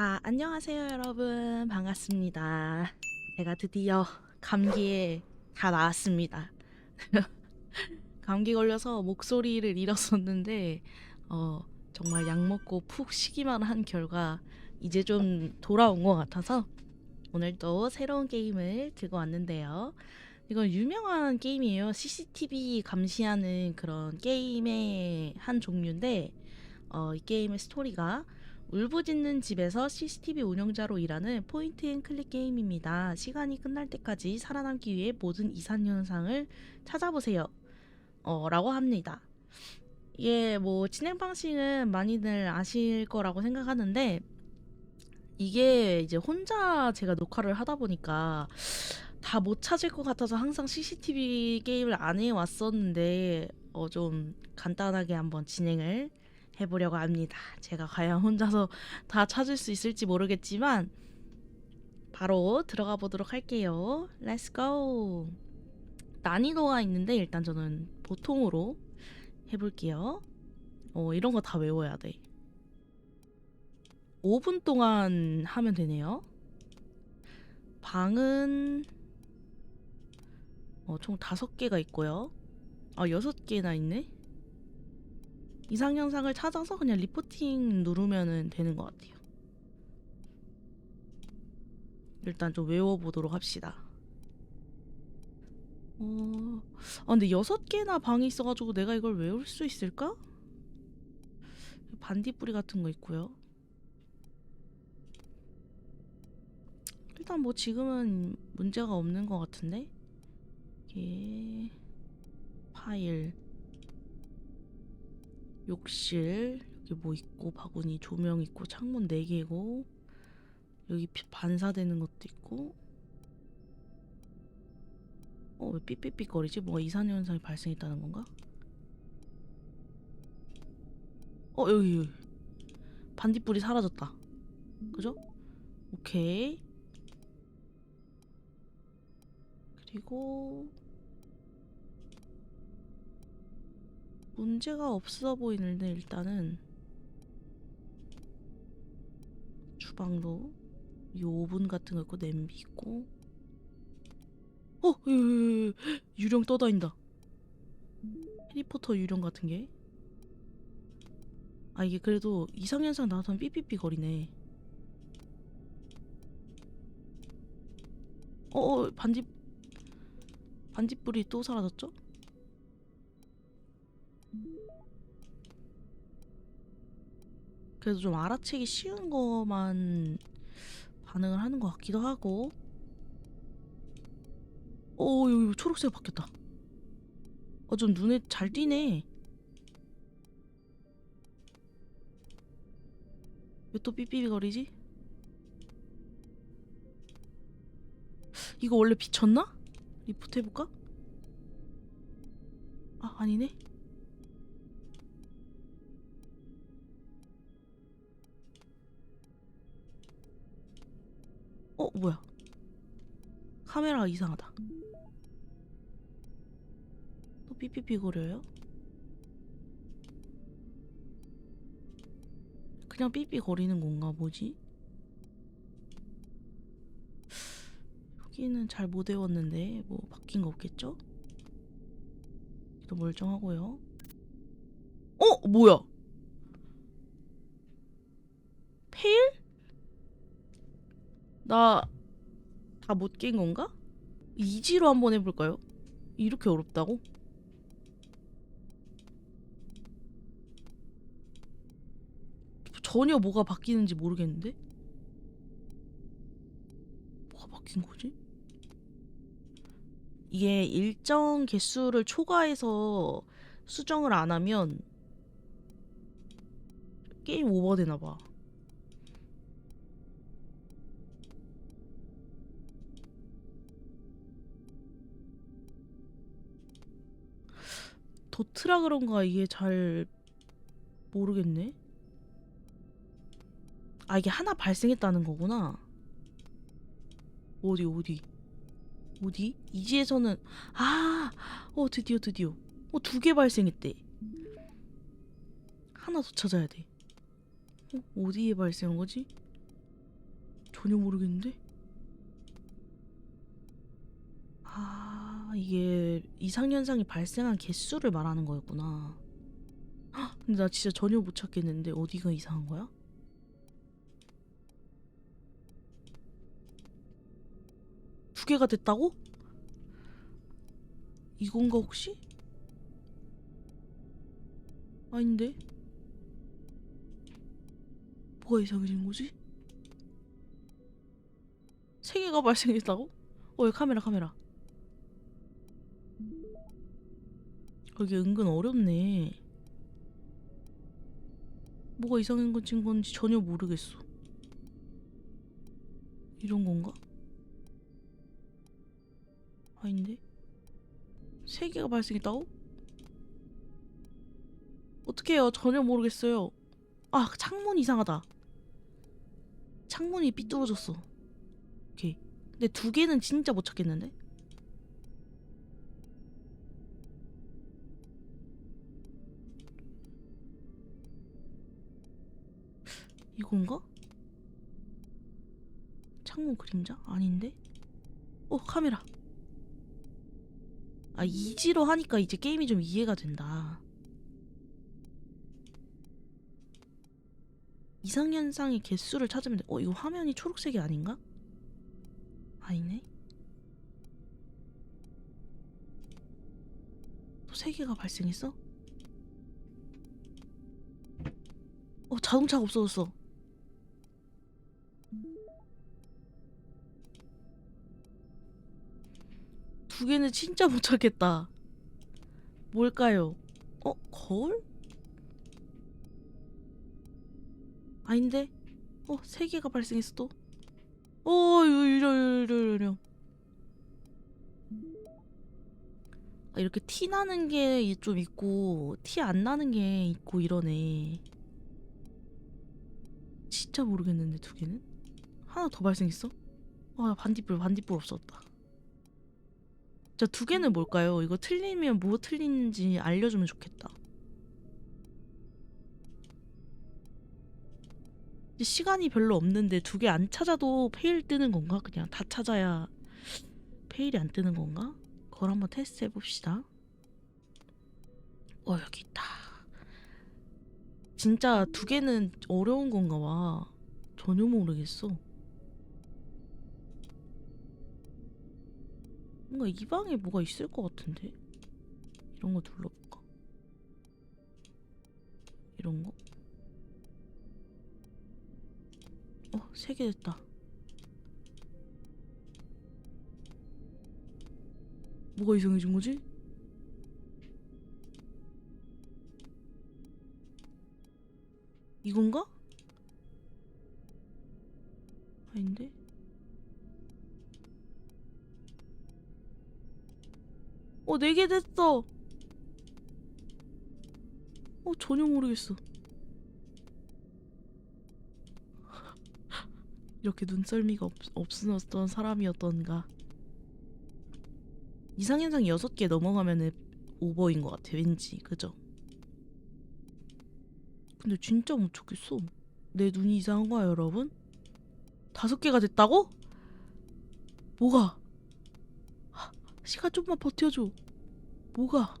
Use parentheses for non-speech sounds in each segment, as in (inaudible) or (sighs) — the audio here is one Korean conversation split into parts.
자, 안녕하세요, 여러분. 반갑습니다. 제가 드디어 감기에 다 나았습니다. (laughs) 감기 걸려서 목소리를 잃었었는데, 어, 정말 약 먹고 푹 쉬기만 한 결과, 이제 좀 돌아온 것 같아서, 오늘도 새로운 게임을 들고 왔는데요. 이건 유명한 게임이에요. CCTV 감시하는 그런 게임의 한 종류인데, 어, 이 게임의 스토리가 울부짖는 집에서 CCTV 운영자로 일하는 포인트 앤 클릭 게임입니다. 시간이 끝날 때까지 살아남기 위해 모든 이상 현상을 찾아보세요. 어, 라고 합니다. 이게 뭐 진행 방식은 많이들 아실 거라고 생각하는데 이게 이제 혼자 제가 녹화를 하다 보니까 다 못 찾을 것 같아서 항상 CCTV 게임을 안 해왔었는데 어, 좀 간단하게 한번 진행을 해보려고 합니다. 제가 과연 혼자서 다 찾을 수 있을지 모르겠지만 바로 들어가 보도록 할게요. Let's go. 난이도가 있는데 일단 저는 보통으로 해볼게요. 어, 이런 거 다 외워야 돼. 5분 동안 하면 되네요. 방은 어, 총 5개가 있고요. 아, 6개나 있네. 이상 현상을 찾아서 그냥 리포팅 누르면 되는 것 같아요. 일단 좀 외워보도록 합시다. 어, 아, 근데 여섯 개나 방이 있어가지고 내가 이걸 외울 수 있을까? 반딧불이 같은 거 있고요. 일단 뭐 지금은 문제가 없는 것 같은데? 이게 파일 욕실 여기 뭐 있고 바구니 조명 있고 창문 4개고 여기 피- 반사되는 것도 있고 어 왜 삐삐삐 거리지? 뭔가 이상한 현상이 발생했다는 건가? 어 여기 여기 반딧불이 사라졌다 그죠? 오케이 그리고 문제가 없어 보이는데 일단은 주방도 이 오븐 같은 거 있고 냄비 있고 어 예, 예, 예. 유령 떠다닌다 해리포터 유령 같은 게 아 이게 그래도 이상현상 나타나면 삐삐삐 거리네 어어 반딧 반딧불이 또 사라졌죠? 그래도 좀 알아채기 쉬운 거만 반응을 하는 것 같기도 하고 오 여기 초록색 바뀌었다 어 좀 눈에 잘 띄네 왜 또 삐삐거리지? 이거 원래 비쳤나? 리포트 해볼까? 아 아니네 뭐야 카메라가 이상하다 또 삐삐삐 거려요? 그냥 삐삐 거리는 건가 뭐지? 여기는 잘 못 외웠는데 뭐 바뀐 거 없겠죠? 또 멀쩡하고요 어 뭐야 페일? 나 다 못 깬 건가? 이지로 한번 해볼까요? 이렇게 어렵다고? 전혀 뭐가 바뀌는지 모르겠는데? 뭐가 바뀐 거지? 이게 일정 개수를 초과해서 수정을 안 하면 게임 오버되나 봐. 도트라 그런가 이게 잘 모르겠네. 아 이게 하나 발생했다는 거구나. 어디 어디 어디? 이지에서는 아, 어 드디어 드디어 어두 개 발생했대. 하나 더 찾아야 돼. 어, 어디에 발생한 거지? 전혀 모르겠는데? 아, 이게 이상현상이 발생한 개수를 말하는 거였구나. 헉, 근데 나 진짜 전혀 못 찾겠는데 어디가 이상한 거야? 두 개가 됐다고? 이건가 혹시? 아닌데? 뭐가 이상해진 거지? 세 개가 (laughs) 발생했다고? 어, 카메라 카메라. 어, 이게 은근 어렵네. 뭐가 이상한 건지 건지 전혀 모르겠어. 이런 건가? 아닌데? 세 개가 발생했다고? 어떡해요? 전혀 모르겠어요. 아, 창문 이상하다. 창문이 삐뚤어졌어. 오케이. 근데 두 개는 진짜 못 찾겠는데? 이건가? 창문 그림자? 아닌데? 어, 카메라. 아, 이지로 하니까 이제 게임이 좀 이해가 된다. 이상현상의 개수를 찾으면 돼. 어, 이거 화면이 초록색이 아닌가? 아니네. 또 세 개가 발생했어? 어, 자동차가 없어졌어. 두 개는 진짜 못 찾겠다. 뭘까요? 어, 거울? 아닌데? 어, 세 개가 발생했어 또. 어, 이러 이러 이러. 아, 이렇게 티 나는 게 좀 있고 티 안 나는 게 있고 이러네. 진짜 모르겠는데 두 개는? 하나 더 발생했어? 아, 나 반딧불 반딧불 없었다. 자, 두 개는 뭘까요? 이거 틀리면 뭐 틀리는지 알려주면 좋겠다. 시간이 별로 없는데 두 개 안 찾아도 페일 뜨는 건가? 그냥 다 찾아야 페일이 안 뜨는 건가? 그걸 한번 테스트 해봅시다. 어, 여기 있다. 진짜 두 개는 어려운 건가 봐. 전혀 모르겠어. 뭔가 이 방에 뭐가 있을 것 같은데? 이런 거 눌러볼까? 이런 거? 어, 세 개 됐다. 뭐가 이상해진 거지? 이건가? 아닌데? 어, 네 개 됐어. 어, 전혀 모르겠어. 이렇게 눈썰미가 없, 없었던 사람이었던가. 이상현상 여섯 개 넘어가면은 오버인 것 같아, 왠지. 그죠? 근데 진짜 못 찾겠어. 내 눈이 이상한 거야, 여러분? 다섯 개가 됐다고? 뭐가? 하, 시간 좀만 버텨줘. 뭐가?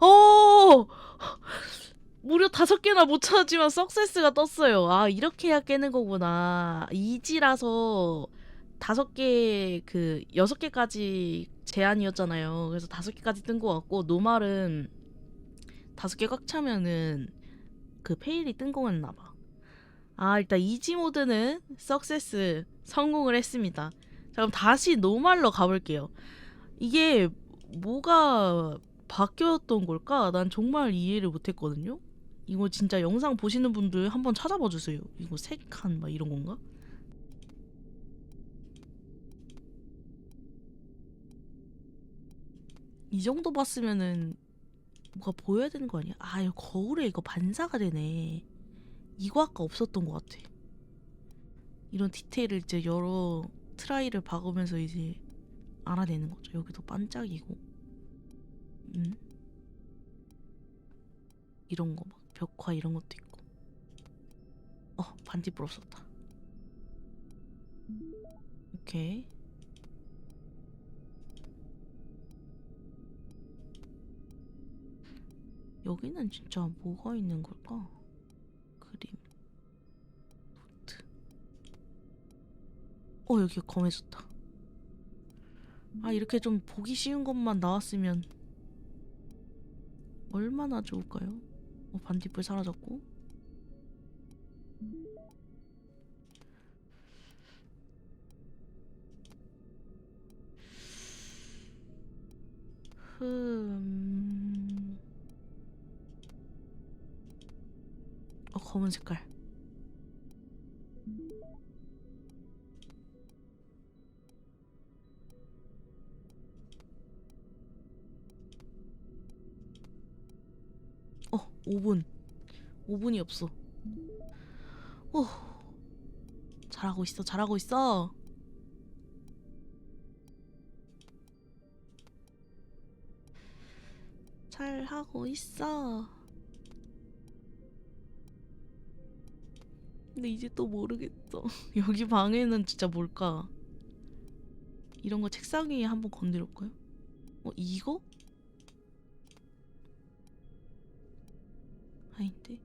어! 무려 다섯 개나 못 찾았지만 석세스가 떴어요. 아, 이렇게 해야 깨는 거구나. 이지라서 다섯 개, 그, 여섯 개까지 제한이었잖아요. 그래서 다섯 개까지 뜬 것 같고, 노말은 다섯 개 꽉 차면은 그 페일이 뜬 거였나 봐. 아, 일단 이지 모드는 석세스 성공을 했습니다. 자, 그럼 다시 노말로 가볼게요. 이게 뭐가 바뀌었던 걸까? 난 정말 이해를 못했거든요. 이거 진짜 영상 보시는 분들 한번 찾아봐 주세요. 이거 세칸 막 이런 건가? 이 정도 봤으면은 뭐가 보여야 되는 거 아니야? 아, 이거 거울에 이거 반사가 되네. 이거 아까 없었던 것 같아. 이런 디테일을 이제 여러 트라이를 박으면서 이제 알아내는 거죠. 여기도 반짝이고, 음, 이런 거 막 벽화 이런 것도 있고. 반딧불 없었다. 오케이. 여기는 진짜 뭐가 있는 걸까? 어, 여기 검해졌다. 아, 이렇게 좀 보기 쉬운 것만 나왔으면 얼마나 좋을까요? 어, 반딧불 사라졌고. 흠. 어, 검은 색깔. 5분. 5분이 없어. 오. 잘하고 있어, 잘하고 있어. 잘 하고 있어. 근데 이제 또 모르겠어. (laughs) 여기 방에는 진짜 뭘까? 이런 거 책상 위에 한번 건드릴까요? 어, 이거? 아닌데.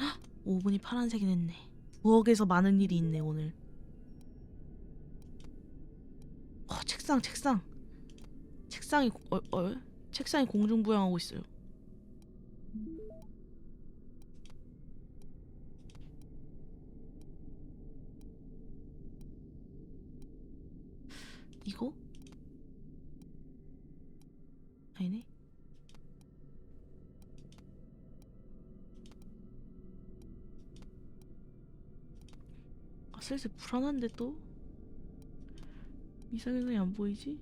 헉! 5분이 파란색이 됐네. 부엌에서 많은 일이 있네, 오늘. 어, 책상, 책상. 책상이, 어, 어, 책상이 공중부양하고 있어요. 이거? 슬슬 불안한데 또? 이상해서 안 보이지?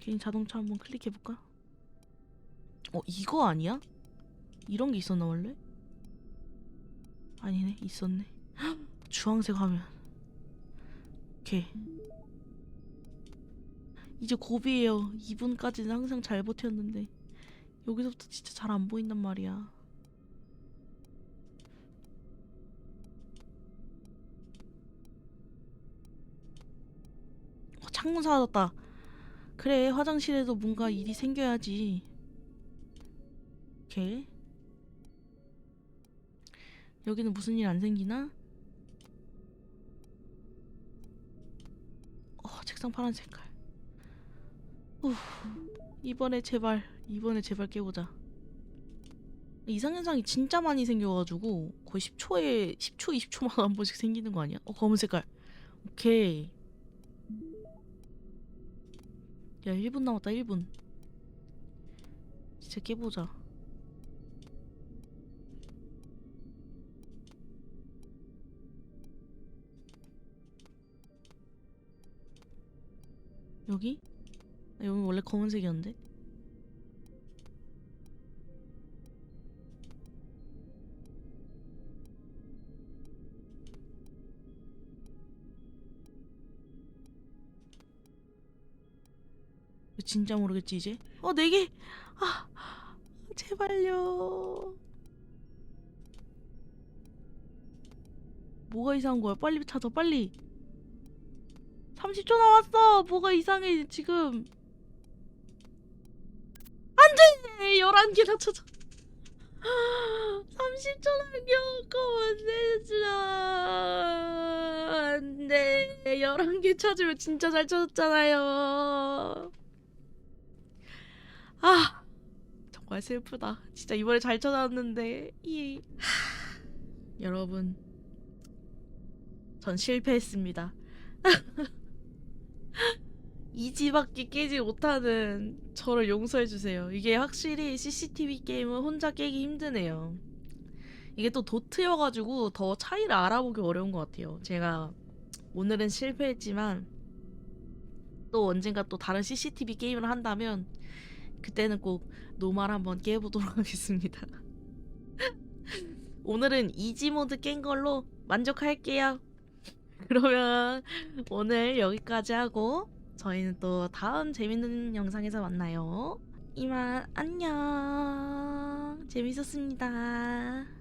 개인 자동차 한번 클릭해볼까? 어, 이거 아니야? 이런 게 있었나 원래? 아니네, 있었네. 헉, (gasps) 주황색 화면. 오케이. 이제 고비예요. 2분까지는 항상 잘 버텼는데 여기서부터 진짜 잘 안 보인단 말이야. 창문 사라졌다. 그래, 화장실에도 뭔가 일이 생겨야지. 오케이. 여기는 무슨 일 안 생기나? 어, 책상 파란 색깔. 후, 이번에 제발, 이번에 제발 깨보자. 이상현상이 진짜 많이 생겨가지고 거의 10초에 10초, 20초마다 한 번씩 생기는 거 아니야? 어, 검은 색깔. 오케이. 야, 1분 남았다, 1분. 진짜 깨보자. 여기? 아, 여기 원래 검은색이었는데? 진짜 모르겠지 이제? 어, 네 개! 아, 제발요. 뭐가 이상한 거야? 빨리 찾아, 빨리. 30초 남았어. 뭐가 이상해 지금. 안돼. 11개나 찾아. 30초 남겨놓고 안되잖아. 안돼. 11개 찾으면 진짜 잘 찾았잖아요. 아. 정말 슬프다. 진짜 이번에 잘 찾았는데. 이. 하, (sighs) 여러분. 전 실패했습니다. (laughs) 이 집밖에 깨지 못하는 저를 용서해 주세요. 이게 확실히 CCTV 게임은 혼자 깨기 힘드네요. 이게 또 도트여가지고 더 차이를 알아보기 어려운 것 같아요. 제가 오늘은 실패했지만 또 언젠가 또 다른 CCTV 게임을 한다면 그때는 꼭 노말 한번 깨보도록 (laughs) 하겠습니다. 오늘은 이지 모드 깬 걸로 만족할게요. 그러면 오늘 여기까지 하고 저희는 또 다음 재밌는 영상에서 만나요. 이만 안녕. 재밌었습니다.